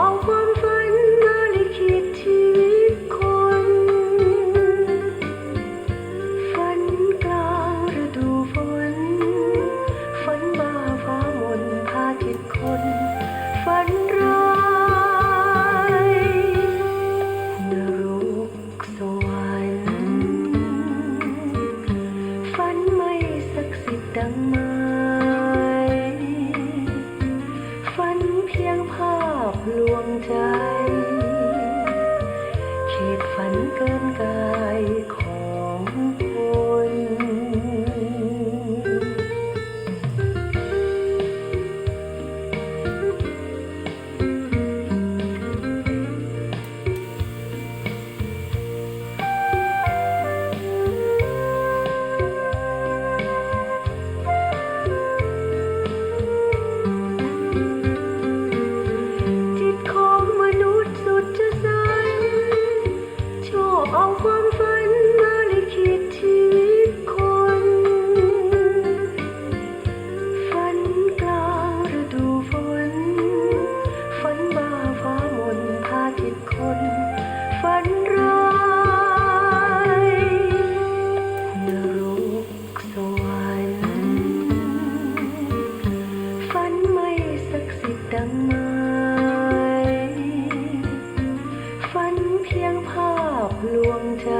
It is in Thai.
all for the Thank you. งไม้ฝันเพียงภาพลวงใจ